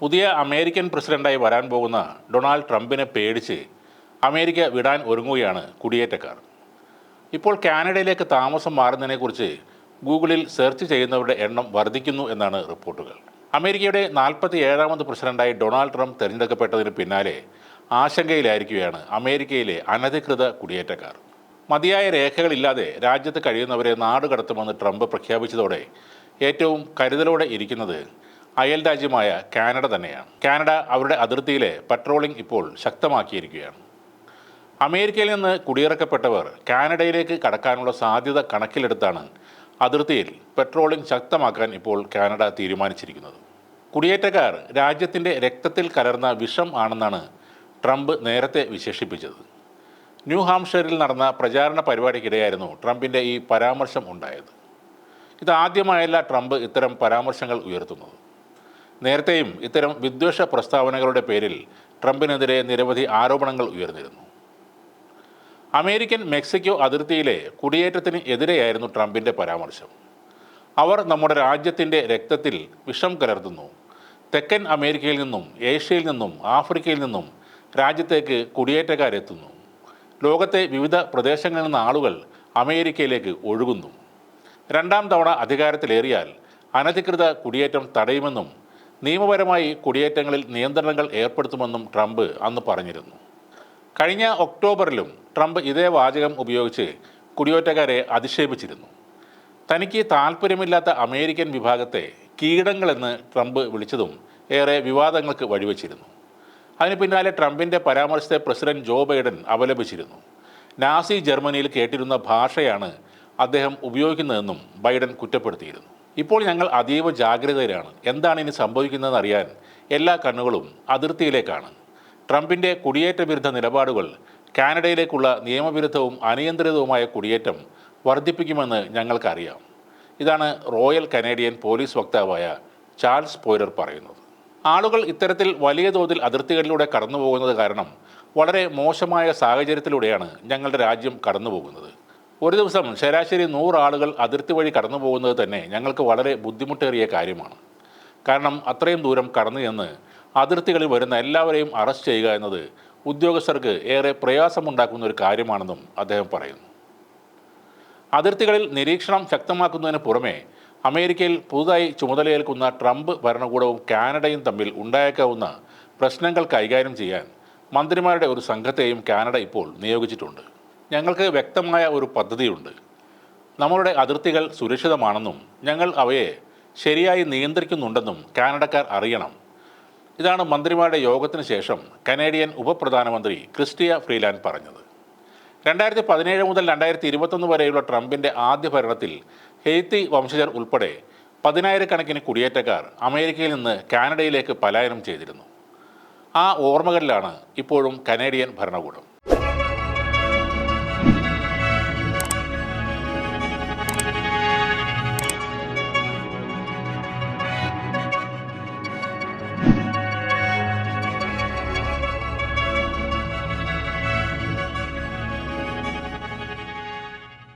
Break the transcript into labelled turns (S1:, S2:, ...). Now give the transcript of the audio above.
S1: പുതിയ അമേരിക്കൻ പ്രസിഡന്റായി വരാൻ പോകുന്ന ഡൊണാൾഡ് ട്രംപിനെ പേടിച്ച് അമേരിക്ക വിടാൻ ഒരുങ്ങുകയാണ് കുടിയേറ്റക്കാർ. ഇപ്പോൾ കാനഡയിലേക്ക് താമസം മാറുന്നതിനെക്കുറിച്ച് ഗൂഗിളിൽ സെർച്ച് ചെയ്യുന്നവരുടെ എണ്ണം വർദ്ധിക്കുന്നു എന്നാണ് റിപ്പോർട്ടുകൾ. അമേരിക്കയുടെ നാൽപ്പത്തി ഏഴാമത് പ്രസിഡന്റായി ഡൊണാൾഡ് ട്രംപ് തിരഞ്ഞെടുക്കപ്പെട്ടതിന് പിന്നാലെ ആശങ്കയിലായിരിക്കുകയാണ് അമേരിക്കയിലെ അനധികൃത കുടിയേറ്റക്കാർ. മതിയായ രേഖകളില്ലാതെ രാജ്യത്ത് കഴിയുന്നവരെ നാടുകടത്തുമെന്ന് ട്രംപ് പ്രഖ്യാപിച്ചതോടെ ഏറ്റവും കരുതലോടെ ഇരിക്കുന്നത് അയൽ രാജ്യമായ കാനഡ തന്നെയാണ്. കാനഡ അവരുടെ അതിർത്തിയിലെ പട്രോളിംഗ് ഇപ്പോൾ ശക്തമാക്കിയിരിക്കുകയാണ്. അമേരിക്കയിൽ നിന്ന് കുടിയിറക്കപ്പെട്ടവർ കാനഡയിലേക്ക് കടക്കാനുള്ള സാധ്യത കണക്കിലെടുത്താണ് അതിർത്തിയിൽ പെട്രോളിംഗ് ശക്തമാക്കാൻ ഇപ്പോൾ കാനഡ തീരുമാനിച്ചിരിക്കുന്നത്. കുടിയേറ്റക്കാർ രാജ്യത്തിന്റെ രക്തത്തിൽ കലർന്ന വിഷം ആണെന്നാണ് ട്രംപ് നേരത്തെ വിശേഷിപ്പിച്ചത്. ന്യൂ ഹാംഷറിൽ നടന്ന പ്രചാരണ പരിപാടിക്കിടെയായിരുന്നു ട്രംപിന്റെ ഈ പരാമർശം ഉണ്ടായത്. ഇതാദ്യമായല്ല ട്രംപ് ഇത്തരം പരാമർശങ്ങൾ ഉയർത്തുന്നത്. നേരത്തെയും ഇത്തരം വിദ്വേഷ പ്രസ്താവനകളുടെ പേരിൽ ട്രംപിനെതിരെ നിരവധി ആരോപണങ്ങൾ ഉയർന്നിരുന്നു. അമേരിക്കൻ മെക്സിക്കോ അതിർത്തിയിലെ കുടിയേറ്റത്തിന് എതിരെയായിരുന്നു ട്രംപിന്റെ പരാമർശം. അവർ നമ്മുടെ രാജ്യത്തിന്റെ രക്തത്തിൽ വിഷം കലർത്തുന്നു. തെക്കൻ അമേരിക്കയിൽ നിന്നും ഏഷ്യയിൽ നിന്നും ആഫ്രിക്കയിൽ നിന്നും രാജ്യത്തേക്ക് കുടിയേറ്റക്കാരെത്തുന്നു. ലോകത്തെ വിവിധ പ്രദേശങ്ങളിൽ നിന്ന് ആളുകൾ അമേരിക്കയിലേക്ക് ഒഴുകുന്നു. രണ്ടാം തവണ അധികാരത്തിലേറിയാൽ അനധികൃത കുടിയേറ്റം തടയുമെന്നും നിയമപരമായി കുടിയേറ്റങ്ങളിൽ നിയന്ത്രണങ്ങൾ ഏർപ്പെടുത്തുമെന്നും ട്രംപ് അന്ന് പറഞ്ഞിരുന്നു. കഴിഞ്ഞ ഒക്ടോബറിലും ട്രംപ് ഇതേ വാചകം ഉപയോഗിച്ച് കുടിയേറ്റക്കാരെ അധിക്ഷേപിച്ചിരുന്നു. തനിക്ക് താല്പര്യമില്ലാത്ത അമേരിക്കൻ വിഭാഗത്തെ കീടങ്ങളെന്ന് ട്രംപ് വിളിച്ചതും ഏറെ വിവാദങ്ങൾക്ക് വഴിവെച്ചിരുന്നു. അതിന് പിന്നാലെ ട്രംപിന്റെ പരാമർശത്തെ പ്രസിഡന്റ് ജോ ബൈഡൻ അപലപിച്ചിരുന്നു. നാസി ജർമ്മനിയിൽ കേട്ടിരുന്ന ഭാഷയാണ് അദ്ദേഹം ഉപയോഗിക്കുന്നതെന്നും ബൈഡൻ കുറ്റപ്പെടുത്തിയിരുന്നു. ഇപ്പോൾ ഞങ്ങൾ അതീവ ജാഗ്രതയിലാണ്. എന്താണ് ഇനി സംഭവിക്കുന്നതെന്ന് അറിയാൻ എല്ലാ കണ്ണുകളും അതിർത്തിയിലേക്കാണ്. ട്രംപിന്റെ കുടിയേറ്റ വിരുദ്ധ നിലപാടുകൾ കാനഡയിലേക്കുള്ള നിയമവിരുദ്ധവും അനിയന്ത്രിതവുമായ കുടിയേറ്റം വർദ്ധിപ്പിക്കുമെന്ന് ഞങ്ങൾക്കറിയാം. ഇതാണ് റോയൽ കനേഡിയൻ പോലീസ് വക്താവായ ചാൾസ് പോയർ പറയുന്നത്. ആളുകൾ ഇത്തരത്തിൽ വലിയ തോതിൽ അതിർത്തികളിലൂടെ കടന്നുപോകുന്നത് കാരണം വളരെ മോശമായ സാഹചര്യത്തിലൂടെയാണ് ഞങ്ങളുടെ രാജ്യം കടന്നു പോകുന്നത് ഒരു ദിവസം ശരാശരി നൂറ് ആളുകൾ അതിർത്തി വഴി കടന്നു പോകുന്നത് തന്നെ ഞങ്ങൾക്ക് വളരെ ബുദ്ധിമുട്ടേറിയ കാര്യമാണ്. കാരണം അത്രയും ദൂരം കടന്നു ചെന്ന് അതിർത്തികളിൽ വരുന്ന എല്ലാവരെയും അറസ്റ്റ് ചെയ്യുക എന്നത് ഉദ്യോഗസ്ഥർക്ക് ഏറെ പ്രയാസമുണ്ടാക്കുന്ന ഒരു കാര്യമാണെന്നും അദ്ദേഹം പറയുന്നു. അതിർത്തികളിൽ നിരീക്ഷണം ശക്തമാക്കുന്നതിന് പുറമെ അമേരിക്കയിൽ പുതുതായി ചുമതലയേൽക്കുന്ന ട്രംപ് ഭരണകൂടവും കാനഡയും തമ്മിൽ ഉണ്ടായേക്കാവുന്ന പ്രശ്നങ്ങൾ കൈകാര്യം ചെയ്യാൻ മന്ത്രിമാരുടെ ഒരു സംഘത്തെയും കാനഡ ഇപ്പോൾ നിയോഗിച്ചിട്ടുണ്ട്. ഞങ്ങൾക്ക് വ്യക്തമായ ഒരു പദ്ധതിയുണ്ട്. നമ്മളുടെ അതിർത്തികൾ സുരക്ഷിതമാണെന്നും ഞങ്ങൾ അവയെ ശരിയായി നിയന്ത്രിക്കുന്നുണ്ടെന്നും കാനഡക്കാർ അറിയണം. ഇതാണ് മന്ത്രിമാരുടെ യോഗത്തിന് ശേഷം കനേഡിയൻ ഉപപ്രധാനമന്ത്രി ക്രിസ്റ്റിയ ഫ്രീലാൻ പറഞ്ഞത്. രണ്ടായിരത്തി പതിനേഴ് മുതൽ രണ്ടായിരത്തി ഇരുപത്തൊന്ന് വരെയുള്ള ട്രംപിന്റെ ആദ്യ ഭരണത്തിൽ ഹെയ്ത്തി വംശജർ ഉൾപ്പെടെ പതിനായിരക്കണക്കിന് കുടിയേറ്റക്കാർ അമേരിക്കയിൽ നിന്ന് കാനഡയിലേക്ക് പലായനം ചെയ്തിരുന്നു. ആ ഓർമ്മകളിലാണ് ഇപ്പോഴും കനേഡിയൻ ഭരണകൂടം.